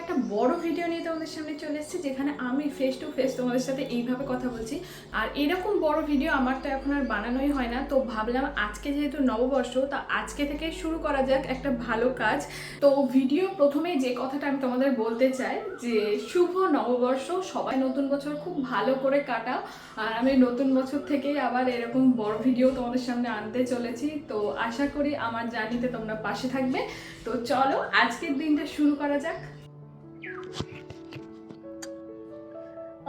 একটা বড় ভিডিও নিয়ে তোমাদের সামনে চলে এসেছি, যেখানে আমি ফেস টু ফেস তোমাদের সাথে এইভাবে কথা বলছি। আর এরকম বড় ভিডিও আমার তো এখন আর বানানোই হয় না। তো ভাবলাম আজকে যেহেতু নববর্ষ, তা আজকে থেকে শুরু করা যাক একটা ভালো কাজ। তো ভিডিও প্রথমেই যে কথাটা আমি তোমাদের বলতে চাই, যে শুভ নববর্ষ, সবাই নতুন বছর খুব ভালো করে কাটাও। আর আমি নতুন বছর থেকেই আবার এরকম বড় ভিডিও তোমাদের সামনে আনতে চলেছি। তো আশা করি আমার জার্নিতে তোমরা পাশে থাকবে। তো চলো আজকের দিনটা শুরু করা যাক।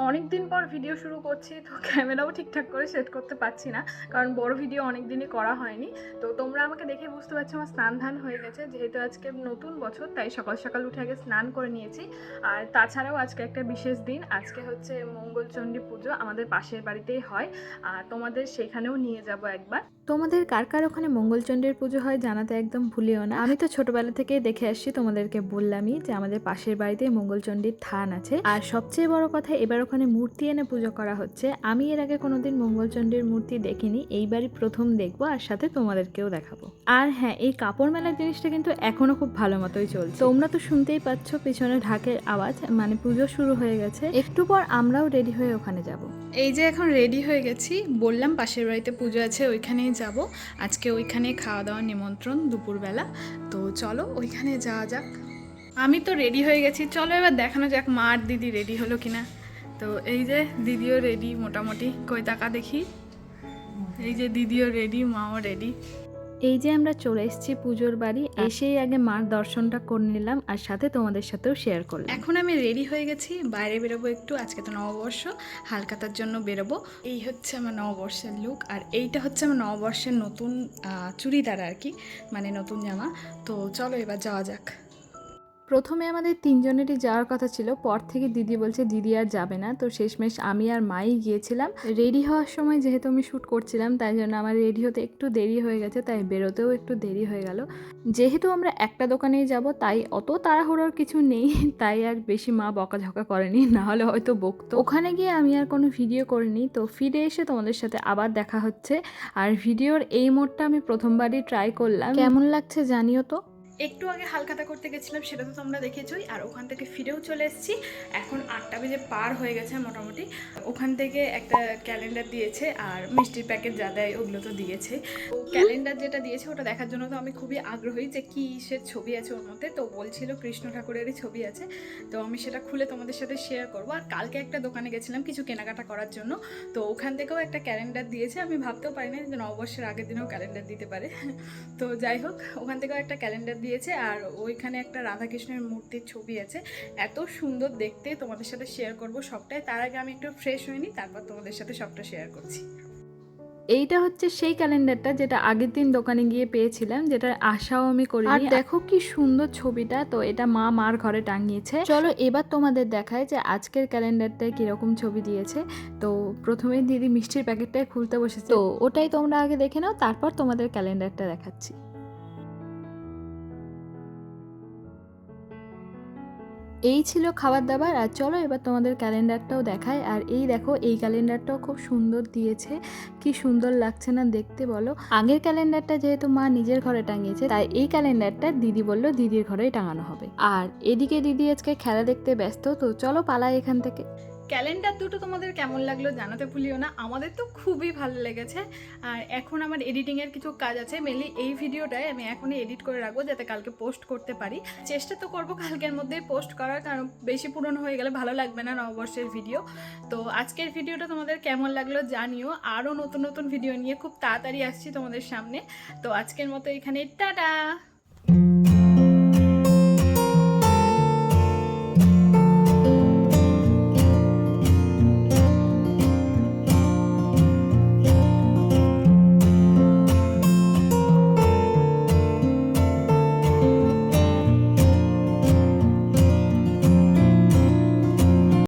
অনেক দিন পর ভিডিও শুরু করছি, তো ক্যামেরাও ঠিকঠাক করে সেট করতে পারছি না, কারণ বড় ভিডিও অনেক দিনই করা হয়নি। তো তোমরা আমাকে দেখে বুঝতে পারছ আমার স্নান ধান হয়ে গেছে, যেহেতু আজকে নতুন বছর, তাই সকাল সকাল উঠে আগে স্নান করে নিয়েছি। আর তাছাড়াও আজকে একটা বিশেষ দিন, আজকে হচ্ছে মঙ্গলচণ্ডী পুজো আমাদের পাশের বাড়িতেই হয়। আর তোমাদের সেখানেও নিয়ে যাব একবার। তোমাদের কার কার ওখানে মঙ্গলচণ্ডীর পুজো হয় জানাতে একদম ভুলিও না। আমি তো ছোটবেলা থেকেই দেখে আসছি, তোমাদেরকে বললামই যে আমাদের পাশের বাড়িতে মঙ্গলচণ্ডীর থান আছে। আর সবচেয়ে বড় কথা, এবার ওখানে মূর্তি এনে পুজো করা হচ্ছে। আমি এর আগে কোনোদিন মঙ্গলচণ্ডীর মূর্তি দেখিনি, এইবারই প্রথম দেখব আর সাথে তোমাদেরকেও দেখাবো। আর হ্যাঁ এই কাপড় মেলার জিনিসটা কিন্তু এখনও খুব ভালো মতোই চলছে। তোমরা তো শুনতেই পাচ্ছ পিছনে ঢাকের আওয়াজ মানে পুজো শুরু হয়ে গেছে। একটু পর আমরাও রেডি হয়ে ওখানে যাব। এই যে এখন রেডি হয়ে গেছি, বললাম পাশের বাড়িতে পুজো আছে, ওইখানেই যাব। আজকে ওইখানে খাওয়া দাওয়ার নিমন্ত্রণ দুপুরবেলা। তো চলো ওইখানে যাওয়া যাক। আমি তো রেডি হয়ে গেছি। চলো এবার দেখানো যাক মা আর দিদি রেডি হলো কিনা। তো এই যে দিদিও রেডি মোটামুটি কই দেখি। এই যে দিদিও রেডি মাও রেডি এই যে আমরা চলে এসেছি পুজোর বাড়ি এসেই আগে মার দর্শনটা করে নিলাম আর সাথে তোমাদের সাথেও শেয়ার করলাম। এখন আমি রেডি হয়ে গেছি বাইরে বেরোবো একটু আজকে তো নববর্ষ হালকাতার জন্য বেরোবো। এই হচ্ছে আমার নববর্ষের লুক আর এইটা হচ্ছে আমার নববর্ষের নতুন চুড়িদার আর কি মানে নতুন জামা। তো চলো এবার যাওয়া যাক। প্রথমে আমাদের তিনজনেরই যাওয়ার কথা ছিল, পর থেকে দিদি বলছে, দিদি আর যাবে না। তো শেষমেশ আমি আর মাই গিয়েছিলাম। রেডি হওয়ার সময় যেহেতু আমি শ্যুট করছিলাম, তাই জন্য আমার রেডি হতে একটু দেরি হয়ে গেছে, তাই বেরোতেও একটু দেরি হয়ে গেল। যেহেতু আমরা একটা দোকানেই যাব, তাই অত তাড়াহুড়োর কিছু নেই, তাই আর বেশি মা বকাঝকা করেনি, না হলে হয়তো বকতো। ওখানে গিয়ে আমি আর কোনো ভিডিও করিনি, তো ফিরে এসে তোমাদের সাথে আবার দেখা হচ্ছে। আর ভিডিওর এই মোডটা আমি প্রথমবারই ট্রাই করলাম। কেমন লাগছে জানিও তো। একটু আগে হালকাতা করতে গেছিলাম, সেটা তো তোমরা দেখেছই। আর ওখান থেকে ফিরেও চলে এসেছি। এখন আটটা বেজে পার হয়ে গেছে মোটামুটি। ওখান থেকে একটা ক্যালেন্ডার দিয়েছে আর মিষ্টির প্যাকেট যা দেয় ওগুলো তো দিয়েছে। ক্যালেন্ডার যেটা দিয়েছে, ওটা দেখার জন্য তো আমি খুবই আগ্রহী যে কী সে ছবি আছে ওর মধ্যে। তো বলছিল কৃষ্ণ ঠাকুরেরই ছবি আছে। তো আমি সেটা খুলে তোমাদের সাথে শেয়ার করব। আর কালকে একটা দোকানে গেছিলাম কিছু কেনাকাটা করার জন্য। তো ওখান থেকেও একটা ক্যালেন্ডার দিয়েছে। আমি ভাবতেও পারি না যে নববর্ষের আগের দিনেও ক্যালেন্ডার দিতে পারে। তো যাই হোক, ওখান থেকেও একটা ক্যালেন্ডার দিয়েছে আর ওইখানে একটা রাধাকৃষ্ণের মূর্তির ছবি আছে। এত সুন্দর দেখতে তোমাদের সাথে শেয়ার করব সবটাই। তার আগে আমি একটু ফ্রেশ হইনি তারপর তোমাদের সাথে সবটা শেয়ার করছি। এইটা হচ্ছে সেই ক্যালেন্ডারটা যেটা আগের দিন দোকানে গিয়ে পেয়েছিলাম যেটার আশাও আমি করি আর দেখো কি সুন্দর ছবিটা তো এটা মা মার ঘরে টাঙিয়েছে। চলো এবার তোমাদের দেখায় যে আজকের ক্যালেন্ডারটায় কীরকম ছবি দিয়েছে। তো প্রথমে দিদি মিষ্টির প্যাকেটটাই খুলতে বসেছে। তো ওটাই তোমরা আগে দেখে নাও তারপর তোমাদের ক্যালেন্ডারটা দেখাচ্ছি। এই ছিল খাবার দাবার আর চলো এবার তোমাদের ক্যালেন্ডারটাও দেখায় আর এই দেখো, এই ক্যালেন্ডারটাও খুব সুন্দর দিয়েছে। কি সুন্দর লাগছে না দেখতে বলো। আগের ক্যালেন্ডারটা যেহেতু মা নিজের ঘরে টাঙিয়েছে, তাই এই ক্যালেন্ডারটা দিদি বলল দিদির ঘরেই টাঙানো হবে। আর এদিকে দিদি আজকে খেলা দেখতে ব্যস্ত, তো চলো পালাই এখান থেকে। ক্যালেন্ডার দুটো তোমাদের কেমন লাগল জানাতে ভুলিও না। আমাদের তো খুবই ভালো লেগেছে। আর এখন আমার এডিটিংয়ের কিছু কাজ আছে মেনলি এই ভিডিওটাই আমি এখনই এডিট করে রাখব যাতে কালকে পোস্ট করতে পারি। চেষ্টা তো করব কালকের মধ্যেই পোস্ট করার, কারণ বেশি পুরনো হয়ে গেলে ভালো লাগবে না নববর্ষের ভিডিও তো আজকের ভিডিওটা তোমাদের কেমন লাগল জানিও। আরও নতুন নতুন ভিডিও নিয়ে খুব তাড়াতাড়ি আসছি তোমাদের সামনে। তো আজকের মতো এখানে টাটা!